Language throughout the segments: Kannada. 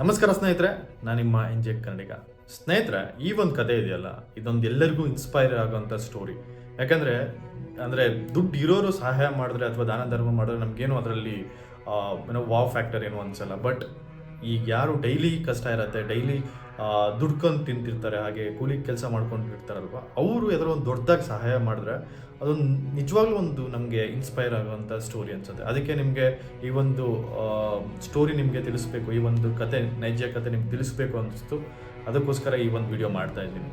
ನಮಸ್ಕಾರ ಸ್ನೇಹಿತರೆ, ನಾನು ನಿಮ್ಮ ಎಂಜೆ ಕನ್ನಡಿಗ. ಸ್ನೇಹಿತರೆ, ಈ ಒಂದು ಕತೆ ಇದೆಯಲ್ಲ, ಇದೊಂದು ಎಲ್ಲರಿಗೂ ಇನ್ಸ್ಪೈರ್ ಆಗೋಂಥ ಸ್ಟೋರಿ ಯಾಕಂದರೆ, ಅಂದರೆ ದುಡ್ಡು ಇರೋರು ಸಹಾಯ ಮಾಡಿದ್ರೆ ಅಥವಾ ದಾನ ಧರ್ಮ ಮಾಡಿದ್ರೆ ನಮಗೇನು ಅದರಲ್ಲಿ ಏನೋ ವಾವ್ ಫ್ಯಾಕ್ಟರ್ ಏನು ಅನ್ಸಲ್ಲ. ಬಟ್ ಈಗ ಯಾರು ಡೈಲಿ ಕಷ್ಟ ಇರುತ್ತೆ ಡೈಲಿ ದುಡ್ಕೊಂಡು ತಿಂತಿರ್ತಾರೆ, ಹಾಗೆ ಕೂಲಿ ಕೆಲಸ ಮಾಡ್ಕೊಂಡಿರ್ತಾರಲ್ವ ಅವರು ಯಾವ್ದಾರ ಒಂದು ದೊಡ್ಡದಾಗಿ ಸಹಾಯ ಮಾಡಿದ್ರೆ ಅದೊಂದು ನಿಜವಾಗ್ಲೂ ಒಂದು ನಮಗೆ ಇನ್ಸ್ಪೈರ್ ಆಗುವಂಥ ಸ್ಟೋರಿ ಅನ್ಸುತ್ತೆ. ಅದಕ್ಕೆ ನಿಮಗೆ ಈ ಒಂದು ಸ್ಟೋರಿ ನಿಮಗೆ ತಿಳಿಸ್ಬೇಕು, ಈ ಒಂದು ಕತೆ, ನೈಜ ಕತೆ ನಿಮ್ಗೆ ತಿಳಿಸ್ಬೇಕು ಅನಿಸ್ತು, ಅದಕ್ಕೋಸ್ಕರ ಈ ಒಂದು ವಿಡಿಯೋ ಮಾಡ್ತಾ ಇದ್ದೀನಿ.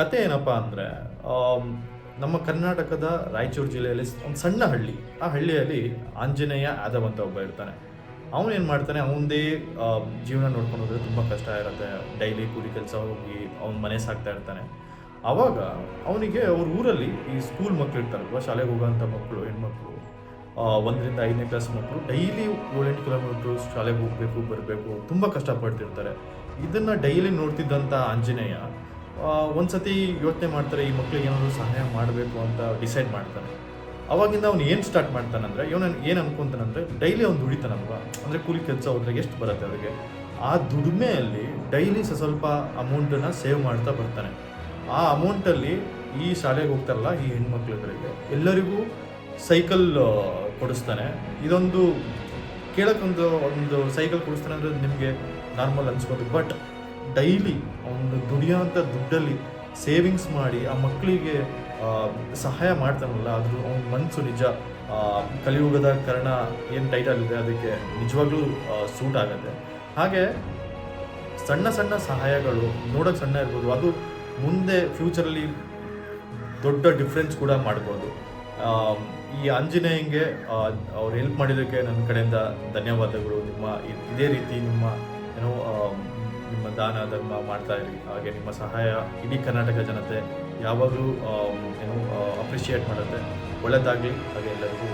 ಕತೆ ಏನಪ್ಪ ಅಂದರೆ ನಮ್ಮ ಕರ್ನಾಟಕದ ರಾಯಚೂರು ಜಿಲ್ಲೆಯಲ್ಲಿ ಒಂದು ಸಣ್ಣ ಹಳ್ಳಿ, ಆ ಹಳ್ಳಿಯಲ್ಲಿ ಆಂಜನೇಯ ಆದವಂತ ಒಬ್ಬ ಇರ್ತಾನೆ. ಅವನು ಏನು ಮಾಡ್ತಾನೆ, ಅವನದೇ ಜೀವನ ನೋಡ್ಕೊಂಡು ಹೋದ್ರೆ ತುಂಬ ಕಷ್ಟ ಇರುತ್ತೆ. ಡೈಲಿ ಕೂಲಿ ಕೆಲಸ ಹೋಗಿ ಅವ್ನ ಮನೆ ಸಾಕ್ತಾ ಇರ್ತಾನೆ. ಆವಾಗ ಅವನಿಗೆ ಅವ್ರ ಊರಲ್ಲಿ ಈ ಸ್ಕೂಲ್ ಮಕ್ಕಳು ಇರ್ತಾರಲ್ವ ಶಾಲೆಗೆ ಹೋಗೋಂಥ ಮಕ್ಕಳು ಹೆಣ್ಮಕ್ಳು ಒಂದರಿಂದ ಐದನೇ ಕ್ಲಾಸ್ ಮಕ್ಕಳು ಡೈಲಿ ಏಳೆಂಟು ಕಿಲೋಮೀಟ್ರು ಶಾಲೆಗೆ ಹೋಗಬೇಕು, ಬರಬೇಕು, ತುಂಬ ಕಷ್ಟಪಡ್ತಿರ್ತಾರೆ ಇದನ್ನು ಡೈಲಿ ನೋಡ್ತಿದ್ದಂಥ ಆಂಜನೇಯ ಒಂದು ಸತಿ ಯೋಚನೆ ಮಾಡ್ತಾರೆ, ಈ ಮಕ್ಕಳಿಗೆ ಏನಾದರೂ ಸಹಾಯ ಮಾಡಬೇಕು ಅಂತ ಡಿಸೈಡ್ ಮಾಡ್ತಾನೆ. ಅವಾಗಿಂದ ಅವ್ನು ಏನು ಸ್ಟಾರ್ಟ್ ಮಾಡ್ತಾನಂದ್ರೆ ಇವನು ಏನು ಅನ್ಕೊಂತಾನಂದ್ರೆ ಡೈಲಿ ಅವ್ನು ದುಡಿತಾನಲ್ವಾ? ಅಂದರೆ ಕೂಲಿ ಕೆಲಸ ಹೋದ್ರೆ ಎಷ್ಟು ಬರುತ್ತೆ ಅವರಿಗೆ? ಆ ದುಡಿಮೆಯಲ್ಲಿ ಡೈಲಿ ಸ್ವಲ್ಪ ಅಮೌಂಟನ್ನು ಸೇವ್ ಮಾಡ್ತಾ ಬರ್ತಾನೆ. ಆ ಅಮೌಂಟಲ್ಲಿ ಈ ಶಾಲೆಗೆ ಹೋಗ್ತಾರಲ್ಲ, ಈ ಹೆಣ್ಮಕ್ಳುಗಳಿಗೆ ಎಲ್ಲರಿಗೂ ಸೈಕಲ್ ಕೊಡಿಸ್ತಾನೆ. ಇದೊಂದು ಕೇಳಕ್ಕೊಂದು ಒಂದು ಸೈಕಲ್ ಕೊಡಿಸ್ತಾನೆ ಅಂದರೆ ನಿಮಗೆ ನಾರ್ಮಲ್ ಅನ್ಸ್ಬೋದು. ಬಟ್ ಡೈಲಿ ಒಂದು ದುಡಿಯೋಂಥ ದುಡ್ಡಲ್ಲಿ ಸೇವಿಂಗ್ಸ್ ಮಾಡಿ ಆ ಮಕ್ಕಳಿಗೆ ಸಹಾಯ ಮಾಡ್ತಾನಲ್ಲ ಅದು ಅವ್ನ ಮನಸ್ಸು ನಿಜ. ಕಲಿಯುಗದ ಕರ್ಣ ಏನು ಟೈಟಲ್ ಇದೆ, ಅದಕ್ಕೆ ನಿಜವಾಗ್ಲೂ ಸೂಟ್ ಆಗುತ್ತೆ. ಹಾಗೆ ಸಣ್ಣ ಸಣ್ಣ ಸಹಾಯಗಳು ನೋಡೋಕ್ಕೆ ಸಣ್ಣ ಇರ್ಬೋದು, ಅದು ಮುಂದೆ ಫ್ಯೂಚರಲ್ಲಿ ದೊಡ್ಡ ಡಿಫ್ರೆನ್ಸ್ ಕೂಡ ಮಾಡ್ಬೋದು. ಈ ಆಂಜನೇಯಂಗೆ ಅವ್ರು ಹೆಲ್ಪ್ ಮಾಡಿದ್ದಕ್ಕೆ ನನ್ನ ಕಡೆಯಿಂದ ಧನ್ಯವಾದಗಳು. ನಿಮ್ಮ ಇದೇ ರೀತಿ ನಿಮ್ಮ, ಏನೋ ನಿಮ್ಮ ದಾನ, ಧರ್ಮ ಮಾಡ್ತಾ ಇರಿ. ಹಾಗೆ ನಿಮ್ಮ ಸಹಾಯ ಇಡೀ ಕರ್ನಾಟಕ ಜನತೆ ಯಾವಾಗಲೂ ಏನು ಅಪ್ರಿಷಿಯೇಟ್ ಮಾಡುತ್ತೆ. ಒಳ್ಳೆಯದಾಗಲಿ ಹಾಗೆ ಎಲ್ಲರಿಗೂ